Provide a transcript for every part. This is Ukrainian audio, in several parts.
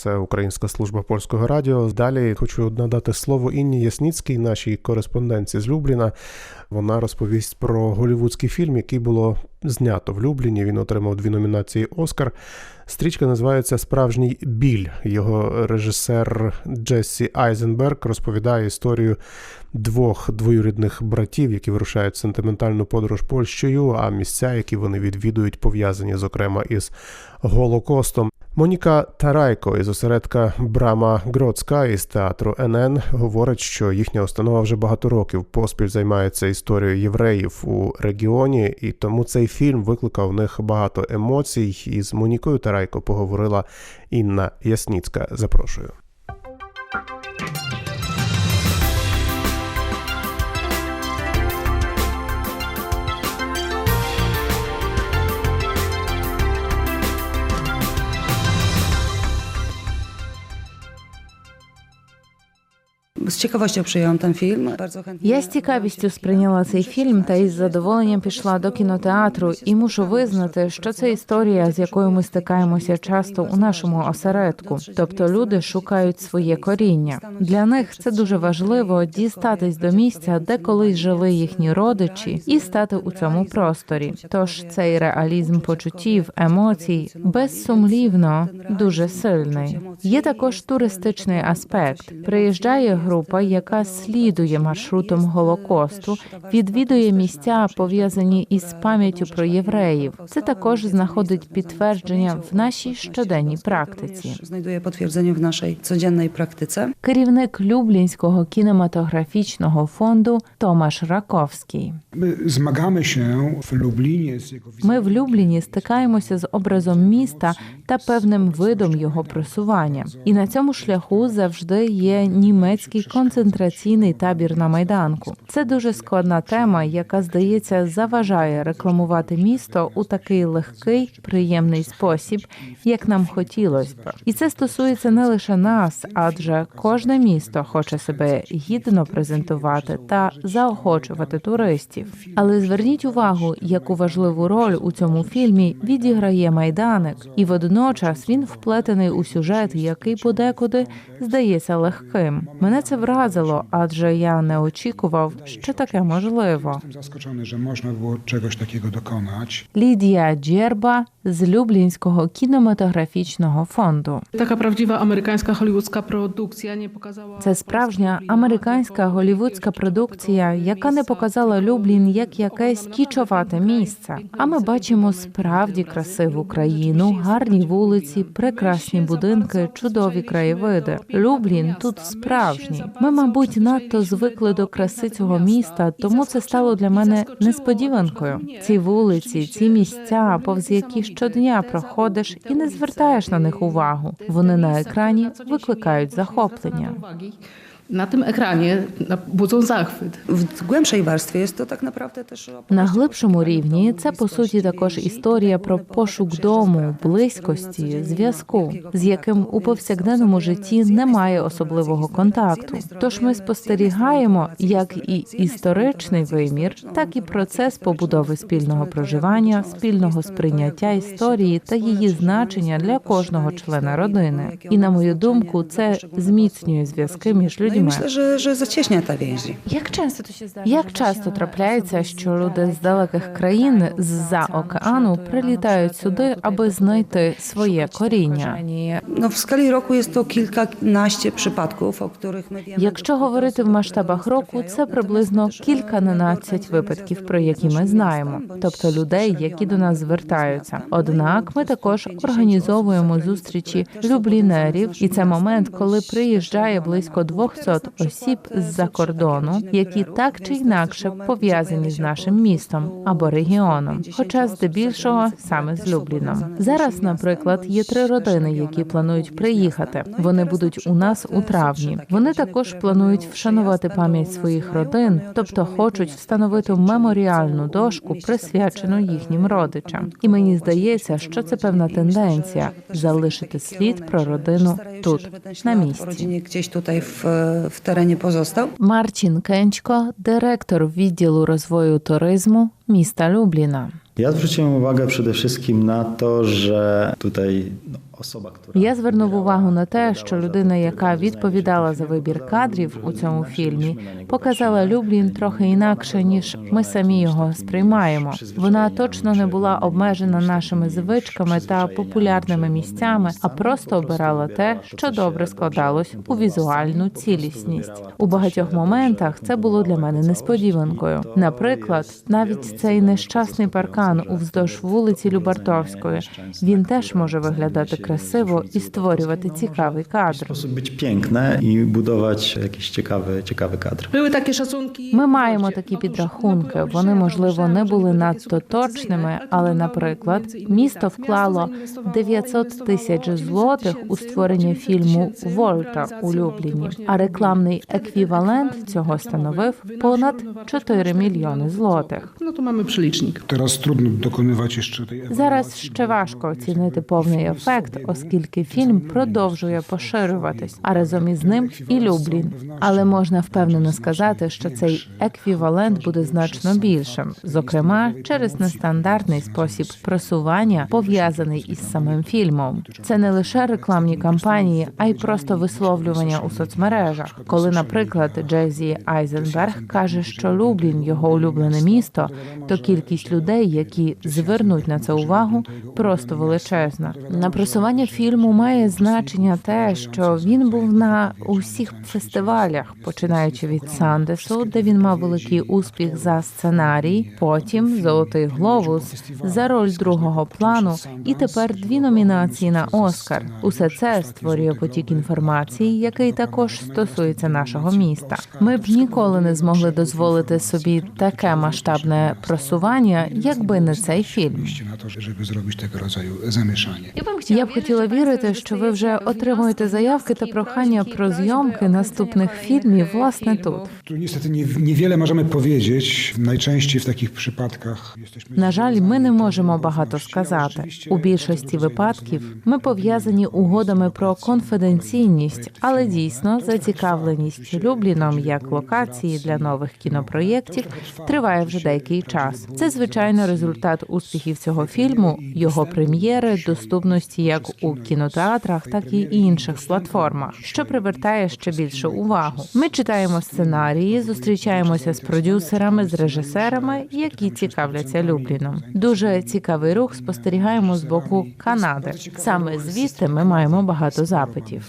Це Українська служба польського радіо. Далі хочу надати слово Інні Ясніцькій, нашій кореспонденці з Любліна. Вона розповість про голівудський фільм, який було знято в Любліні. Він отримав дві номінації Оскар. Стрічка називається Справжній біль. Його режисер Джессі Айзенберг розповідає історію двох двоюрідних братів, які вирушають в сентиментальну подорож Польщею, а місця, які вони відвідують, пов'язані зокрема із Голокостом. Моніка Тарайко із осередка Брама Гроцька із театру НН говорить, що їхня установа вже багато років поспіль займається історією євреїв у регіоні, і тому цей фільм викликав в них багато емоцій. І з Монікою Тарайко поговорила Інна Ясніцька. Запрошую. Z ciekawością przyjęłam ten film. Bardzo chętnie. Я з цікавістю сприйняла цей фільм та із задоволенням пішла до кінотеатру і мушу визнати, що це історія, з якою ми стикаємося часто у нашому осередку. Тобто люди шукають своє коріння. Для них це дуже важливо дістатись до місця, де колись жили їхні родичі, і стати у цьому просторі. Тож цей реалізм почуттів, емоцій безсумлівно дуже сильний. Є також туристичний аспект. Приїжджає група, яка слідує маршрутом голокосту, відвідує місця, пов'язані із пам'яттю про євреїв. Це також знаходить підтвердження в нашій щоденній практиці. Znajduje potwierdzenie w naszej codziennej praktyce. Керівник Люблінського кінематографічного фонду Томаш Раковський. Się w Lublinie z Ми в Любліні стикаємося з образом міста та певним видом його просування. І на цьому шляху завжди є німецький концентраційний табір на майданку. Це дуже складна тема, яка здається заважає рекламувати місто у такий легкий, приємний спосіб, як нам хотілося б. І це стосується не лише нас, адже кожне місто хоче себе гідно презентувати та заохочувати туристів. Але зверніть увагу, яку важливу роль у цьому фільмі відіграє майданик, і водночас він вплетений у сюжет, який подекуди здається легким. Мене це вразило, адже я не очікував, що таке можливо. Zaskoczony, że można było czegoś takiego dokonać. Лідія Джерба з Люблінського кінематографічного фонду. Taka prawdziwa amerykańska hollywoodzka produkcja nie pokazała. Це справжня американська голівудська продукція, яка не показала Люблін як якесь кічовате місце. А ми бачимо справді красиву країну, гарні вулиці, прекрасні будинки, чудові краєвиди. Люблін тут справжній. Ми, мабуть, надто звикли до краси цього міста, тому це стало для мене несподіванкою. Ці вулиці, ці місця, повз які щодня проходиш і не звертаєш на них увагу. Вони на екрані викликають захоплення. Na tym ekranie na- budzą zachwyt. W głębszej warstwie jest to tak naprawdę też На глибшому рівні це по суті також історія про пошук дому, близькості, зв'язку, з яким у повсякденному житті немає особливого контакту. Тож ми спостерігаємо як і історичний вимір, так і процес побудови спільного проживання, спільного сприйняття історії та її значення для кожного члена родини. І на мою думку, це зміцнює зв'язки між No i myślę, że, że zacieśnia ta więzi. Як часто то się zdarza? Трапляється, що люди з dalekich далеких країн krajów, з-за океану прилітають сюди, аби знайти своє коріння. No, w skali roku jest to kilkanaście przypadków, o których my wiemy. Якщо говорити в масштабах року, це приблизно e, кільканадцять випадків, про які ми знаємо, тобто людей, też які до нас звертаються. Однак ми Ну, також 150 організовуємо зустрічі люблінерів, і це момент, коли приїжджає близько Teraz 200 na осіб з-за кордону, які так чи інакше пов'язані з нашим містом або регіоном, хоча здебільшого саме з Любліном. Зараз, наприклад, є три родини, які планують приїхати. i Вони будуть у нас у травні. Вони також планують вшанувати пам'ять своїх родин, тобто хочуть встановити меморіальну дошку, присвячену їхнім e, родичам. І мені здається, що це певна тенденція залишити слід про родину тут, на місці. rodzinie gdzieś tutaj w, w terenie pozostał. Марчин Кенчко, директор відділу розвою туризму міста Любліна. Ja zwróciłem uwagę przede wszystkim na to, że tutaj no, osoba, która. Я звернув увагу на те, що людина, яка відповідала за вибір кадрів у цьому фільмі, показала Люблін трохи інакше, ніж ми самі його сприймаємо. Вона точно не була обмежена нашими звичками та популярними місцями, а просто обирала те, що добре складалось у візуальну цілісність. У багатьох моментах це було для мене несподіванкою. Наприклад, навіть цей нещасний паркан уздовж вулиці Любартовської він теж може виглядати красиво і створювати цікавий кадр. być piękne i budować jakiś ciekawy, ciekawy kadr. Były takie szacunki. Ми маємо такі підрахунки. Вони можливо не були надто точними, але, наприклад, місто вклало 900 тисяч злотих у створення фільму Вольта у Любліні. А рекламний еквівалент цього становив понад 4 мільйони злотих. To mamy przelicznik. Teraz trudno dokonywać jeszcze tej Зараз ще важко оцінити повний ефект, оскільки фільм продовжує поширюватись, а разом із ним і Люблін. Але можна впевнено сказати, що цей еквівалент буде значно більшим, зокрема через нестандартний спосіб просування, пов'язаний із самим фільмом. Це не лише рекламні кампанії, а й просто висловлювання у соцмережах. Коли, наприклад, Джезі Айзенберг каже, що Люблін його улюблене місто, то кількість людей, які звернуть на це увагу, просто величезна. На просування фільму має значення те, що він був на усіх фестивалях, починаючи від Сандесу, де він мав великий успіх за сценарій, потім Золотий глобус за роль другого плану, і тепер дві номінації на Оскар. Усе це створює потік інформації, який також стосується нашого міста. Ми б ніколи не змогли дозволити собі таке масштабне просування, якби не цей фільм. Я б хотіла вірити, що ви вже отримуєте заявки та прохання про зйомки наступних фільмів власне тут. Tu niestety nie, niewiele możemy powiedzieć. Najczęściej w takich przypadkach jesteśmy... На жаль, ми не можемо багато сказати. У більшості випадків ми пов'язані угодами про конфіденційність, але дійсно зацікавленість Любліном як локації для нових кінопроєктів триває вже деякий час. Це звичайно результат успіхів цього фільму, його прем'єри, доступності як у кінотеатрах, так і інших платформах, що привертає ще більше увагу. Ми читаємо сценарії, зустрічаємося з продюсерами, з режисерами, які цікавляться Любліном. Дуже цікавий рух спостерігаємо з боку Канади. Саме звідти ми маємо багато запитів.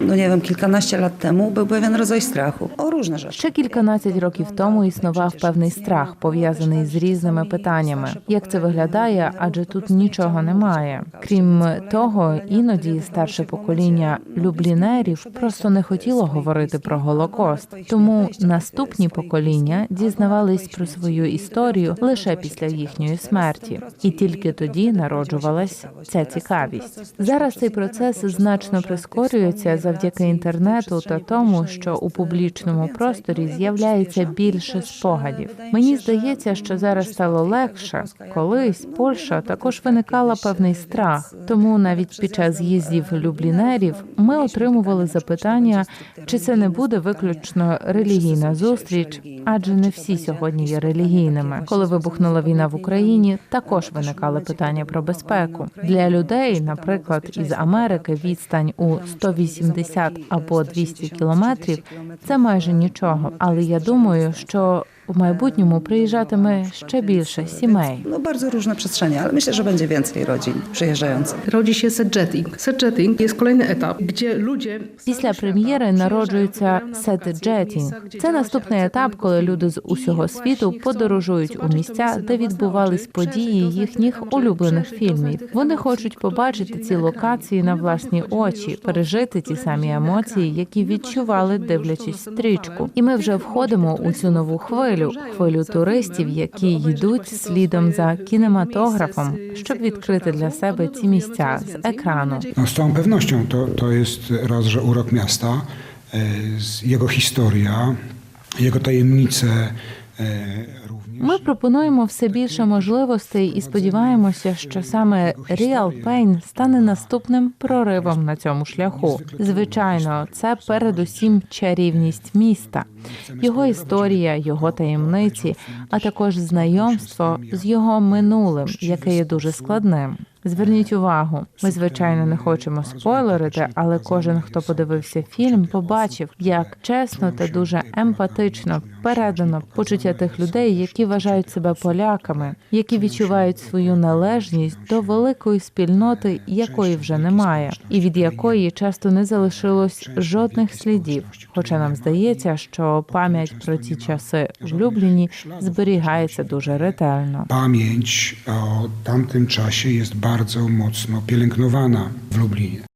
No nie wiem, kilkanaście lat temu był pewien rodzaj strachu o różne rzeczy. Ще кільканадцять років тому існував певний страх, пов'язаний з різними питаннями. Як це виглядає? Адже тут нічого немає. Крім того, іноді старше покоління люблінерів просто не хотіло говорити про голокост. Тому наступні покоління дізнавались про свою історію лише після їхньої смерті, і тільки тоді народжувалась ця цікавість. Зараз цей процес значно прискорюється завдяки інтернету та тому, що у публічному просторі з'являється більше спогадів. Мені здається, що зараз стало легше. Колись Польща також виникала певний страх. Тому навіть під час з'їздів люблінерів ми отримували запитання, чи це не буде виключно релігійна зустріч, адже не всі сьогодні є релігійними. Коли вибухнула війна в Україні, також виникали питання про безпеку для людей, наприклад, із Америки відстань у 180 або 200 кілометрів. Це майже нічого. Але я думаю, що в майбутньому приїжджатиме ще більше сімей. No bardzo różne przestrzenie, ale myślę, że będzie więcej rodzin przyjeżdżających. Rodzi się setjetting. Setjetting jest kolejny etap, gdzie ludzie... Після прем'єри народжується сет-джетінг. Це наступний етап, коли люди з усього світу подорожують у місця, де відбувались події їхніх улюблених фільмів. Вони хочуть побачити ці локації на власні очі, пережити ті самі емоції, які відчували, дивлячись стрічку. І ми вже входимо у цю нову хвилю, хвилю туристів, які йдуть слідом за кінематографом, щоб відкрити для себе ці місця з екрану. No, z całą pewnością to, to jest raz, że urok miasta, jego historia, jego tajemnice. Ми пропонуємо все більше можливостей і сподіваємося, що саме Real Pain стане наступним проривом на цьому шляху. Звичайно, це передусім чарівність міста, його історія, його таємниці, а також знайомство з його минулим, яке є дуже складним. Зверніть увагу, ми звичайно не хочемо спойлерити, але кожен, хто подивився фільм, побачив, як чесно та дуже емпатично передано почуття тих людей, які вважають себе поляками, які відчувають свою належність до великої спільноти, якої вже немає, і від якої часто не залишилось жодних слідів. Хоча нам здається, що пам'ять про ці часи в Любліні зберігається дуже ретельно. Pamięć o tamtym czasie jest bardzo mocno pielęgnowana w Lublinie.